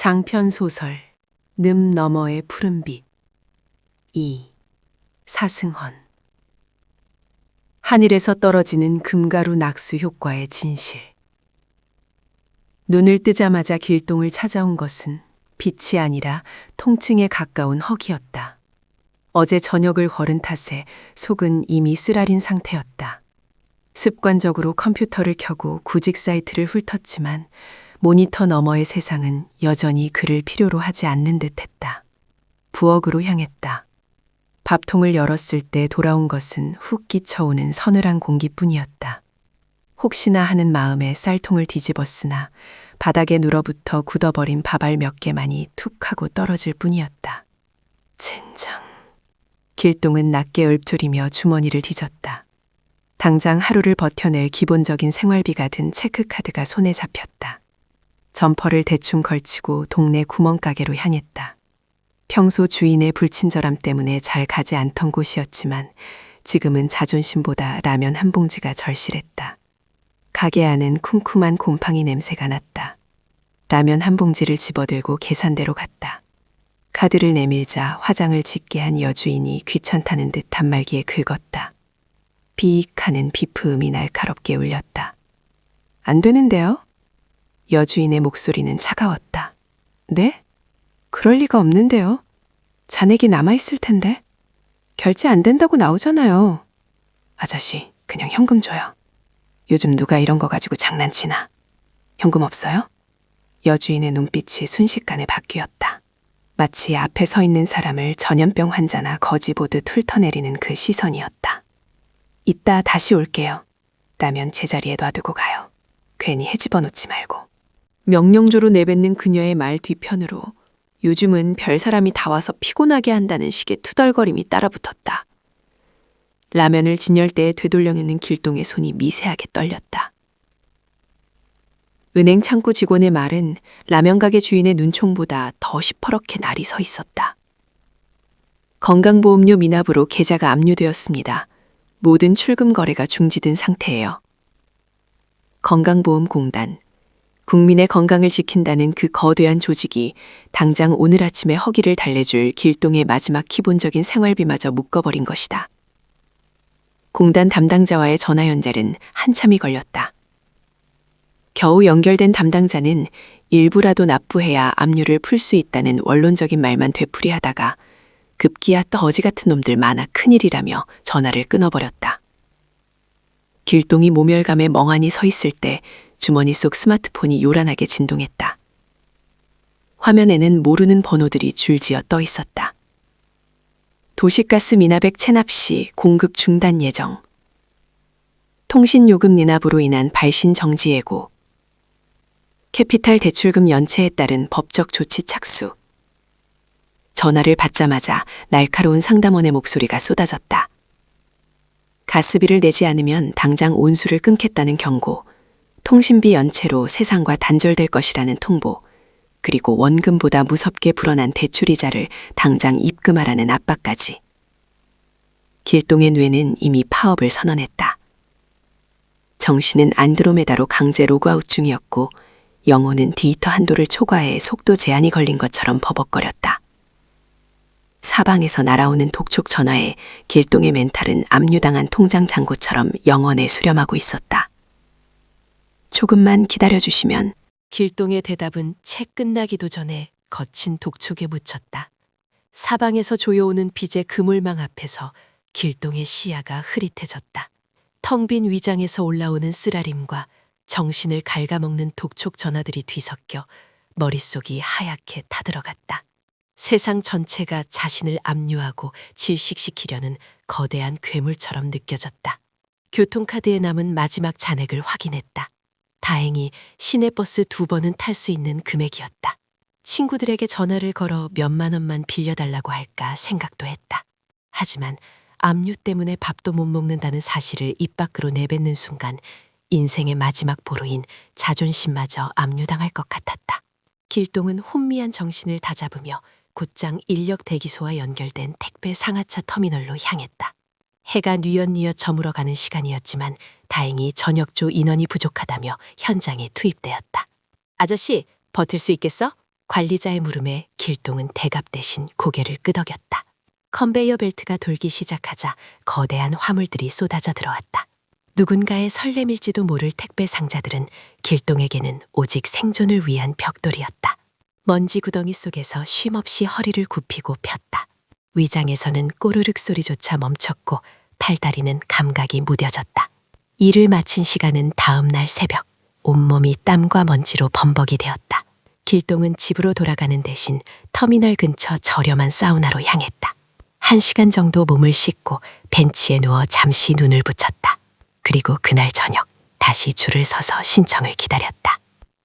장편 소설 늠 너머의 푸른빛 2. 사승헌 하늘에서 떨어지는 금가루 낙수 효과의 진실 눈을 뜨자마자 길동을 찾아온 것은 빛이 아니라 통증에 가까운 허기였다. 어제 저녁을 걸은 탓에 속은 이미 쓰라린 상태였다. 습관적으로 컴퓨터를 켜고 구직 사이트를 훑었지만 모니터 너머의 세상은 여전히 그를 필요로 하지 않는 듯 했다. 부엌으로 향했다. 밥통을 열었을 때 돌아온 것은 훅 끼쳐오는 서늘한 공기뿐이었다. 혹시나 하는 마음에 쌀통을 뒤집었으나 바닥에 눌어붙어 굳어버린 밥알 몇 개만이 툭 하고 떨어질 뿐이었다. 젠장. 길동은 낮게 읊조리며 주머니를 뒤졌다. 당장 하루를 버텨낼 기본적인 생활비가 든 체크카드가 손에 잡혔다. 점퍼를 대충 걸치고 동네 구멍가게로 향했다. 평소 주인의 불친절함 때문에 잘 가지 않던 곳이었지만 지금은 자존심보다 라면 한 봉지가 절실했다. 가게 안은 쿰쿰한 곰팡이 냄새가 났다. 라면 한 봉지를 집어들고 계산대로 갔다. 카드를 내밀자 화장을 짓게 한 여주인이 귀찮다는 듯 단말기에 긁었다. 비익 하는 비프음이 날카롭게 울렸다. 안 되는데요? 여주인의 목소리는 차가웠다. 네? 그럴 리가 없는데요. 잔액이 남아있을 텐데. 결제 안 된다고 나오잖아요. 아저씨, 그냥 현금 줘요. 요즘 누가 이런 거 가지고 장난치나. 현금 없어요? 여주인의 눈빛이 순식간에 바뀌었다. 마치 앞에 서 있는 사람을 전염병 환자나 거지 보듯 훑어내리는 그 시선이었다. 이따 다시 올게요. 라면 제자리에 놔두고 가요. 괜히 해집어 놓지 말고. 명령조로 내뱉는 그녀의 말 뒤편으로 요즘은 별 사람이 다 와서 피곤하게 한다는 식의 투덜거림이 따라붙었다. 라면을 진열대에 되돌려내는 길동의 손이 미세하게 떨렸다. 은행 창구 직원의 말은 라면 가게 주인의 눈총보다 더 시퍼렇게 날이 서 있었다. 건강보험료 미납으로 계좌가 압류되었습니다. 모든 출금 거래가 중지된 상태예요. 건강보험공단. 국민의 건강을 지킨다는 그 거대한 조직이 당장 오늘 아침에 허기를 달래줄 길동의 마지막 기본적인 생활비마저 묶어버린 것이다. 공단 담당자와의 전화 연결은 한참이 걸렸다. 겨우 연결된 담당자는 일부라도 납부해야 압류를 풀 수 있다는 원론적인 말만 되풀이하다가 급기야 떠지 같은 놈들 많아 큰일이라며 전화를 끊어버렸다. 길동이 모멸감에 멍하니 서 있을 때 주머니 속 스마트폰이 요란하게 진동했다. 화면에는 모르는 번호들이 줄지어 떠 있었다. 도시가스 미납액 체납 시 공급 중단 예정. 통신요금 미납으로 인한 발신 정지 예고. 캐피탈 대출금 연체에 따른 법적 조치 착수. 전화를 받자마자 날카로운 상담원의 목소리가 쏟아졌다. 가스비를 내지 않으면 당장 온수를 끊겠다는 경고, 통신비 연체로 세상과 단절될 것이라는 통보, 그리고 원금보다 무섭게 불어난 대출이자를 당장 입금하라는 압박까지. 길동의 뇌는 이미 파업을 선언했다. 정신은 안드로메다로 강제 로그아웃 중이었고, 영혼은 데이터 한도를 초과해 속도 제한이 걸린 것처럼 버벅거렸다. 사방에서 날아오는 독촉 전화에 길동의 멘탈은 압류당한 통장 잔고처럼 영원에 수렴하고 있었다. 조금만 기다려주시면 길동의 대답은 채 끝나기도 전에 거친 독촉에 묻혔다. 사방에서 조여오는 빚의 그물망 앞에서 길동의 시야가 흐릿해졌다. 텅 빈 위장에서 올라오는 쓰라림과 정신을 갉아먹는 독촉 전화들이 뒤섞여 머릿속이 하얗게 타들어갔다. 세상 전체가 자신을 압류하고 질식시키려는 거대한 괴물처럼 느껴졌다. 교통카드에 남은 마지막 잔액을 확인했다. 다행히 시내버스 두 번은 탈 수 있는 금액이었다. 친구들에게 전화를 걸어 몇만 원만 빌려달라고 할까 생각도 했다. 하지만 압류 때문에 밥도 못 먹는다는 사실을 입 밖으로 내뱉는 순간 인생의 마지막 보루인 자존심마저 압류당할 것 같았다. 길동은 혼미한 정신을 다잡으며 곧장 인력 대기소와 연결된 택배 상하차 터미널로 향했다. 해가 뉘엿뉘엿 저물어 가는 시간이었지만 다행히 저녁조 인원이 부족하다며 현장에 투입되었다. 아저씨, 버틸 수 있겠어? 관리자의 물음에 길동은 대갑 대신 고개를 끄덕였다. 컨베이어 벨트가 돌기 시작하자 거대한 화물들이 쏟아져 들어왔다. 누군가의 설렘일지도 모를 택배 상자들은 길동에게는 오직 생존을 위한 벽돌이었다. 먼지 구덩이 속에서 쉼없이 허리를 굽히고 폈다. 위장에서는 꼬르륵 소리조차 멈췄고 팔다리는 감각이 무뎌졌다. 일을 마친 시간은 다음 날 새벽. 온몸이 땀과 먼지로 범벅이 되었다. 길동은 집으로 돌아가는 대신 터미널 근처 저렴한 사우나로 향했다. 한 시간 정도 몸을 씻고 벤치에 누워 잠시 눈을 붙였다. 그리고 그날 저녁 다시 줄을 서서 신청을 기다렸다.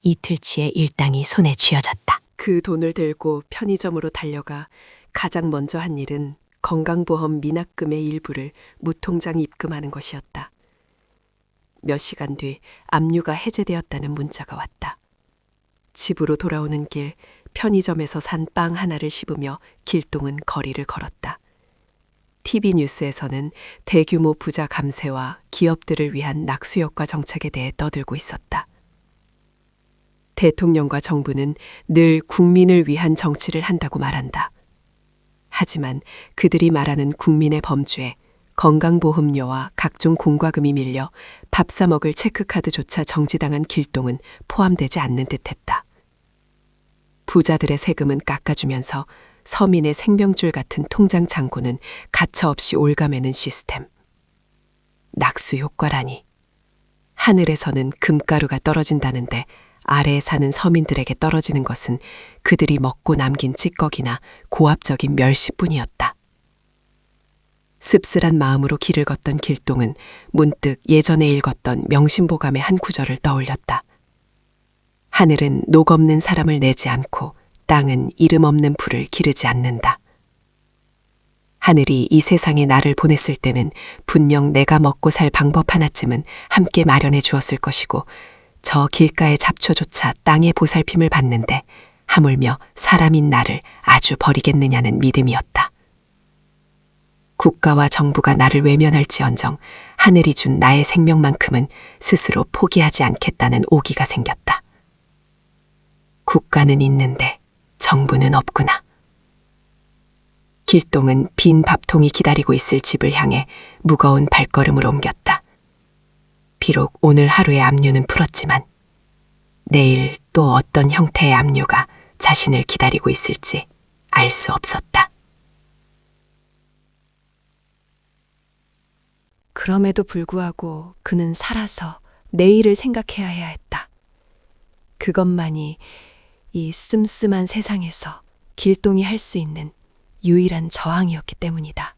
이틀치의 일당이 손에 쥐어졌다. 그 돈을 들고 편의점으로 달려가 가장 먼저 한 일은 건강보험 미납금의 일부를 무통장 입금하는 것이었다. 몇 시간 뒤 압류가 해제되었다는 문자가 왔다. 집으로 돌아오는 길 편의점에서 산 빵 하나를 씹으며 길동은 거리를 걸었다. TV 뉴스에서는 대규모 부자 감세와 기업들을 위한 낙수효과 정책에 대해 떠들고 있었다. 대통령과 정부는 늘 국민을 위한 정치를 한다고 말한다. 하지만 그들이 말하는 국민의 범주에 건강보험료와 각종 공과금이 밀려 밥 사 먹을 체크카드조차 정지당한 길동은 포함되지 않는 듯했다. 부자들의 세금은 깎아주면서 서민의 생명줄 같은 통장 잔고는 가차없이 올가매는 시스템. 낙수 효과라니. 하늘에서는 금가루가 떨어진다는데 아래에 사는 서민들에게 떨어지는 것은 그들이 먹고 남긴 찌꺼기나 고압적인 멸시뿐이었다. 씁쓸한 마음으로 길을 걷던 길동은 문득 예전에 읽었던 명심보감의 한 구절을 떠올렸다. 하늘은 녹 없는 사람을 내지 않고 땅은 이름 없는 풀을 기르지 않는다. 하늘이 이 세상에 나를 보냈을 때는 분명 내가 먹고 살 방법 하나쯤은 함께 마련해 주었을 것이고 저 길가의 잡초조차 땅의 보살핌을 받는데 하물며 사람인 나를 아주 버리겠느냐는 믿음이었다. 국가와 정부가 나를 외면할지언정 하늘이 준 나의 생명만큼은 스스로 포기하지 않겠다는 오기가 생겼다. 국가는 있는데 정부는 없구나. 길동은 빈 밥통이 기다리고 있을 집을 향해 무거운 발걸음을 옮겼다. 비록 오늘 하루의 압류는 풀었지만 내일 또 어떤 형태의 압류가 자신을 기다리고 있을지 알 수 없었다. 그럼에도 불구하고 그는 살아서 내일을 생각해야 해야 했다. 그것만이 이 씀씀한 세상에서 길동이 할 수 있는 유일한 저항이었기 때문이다.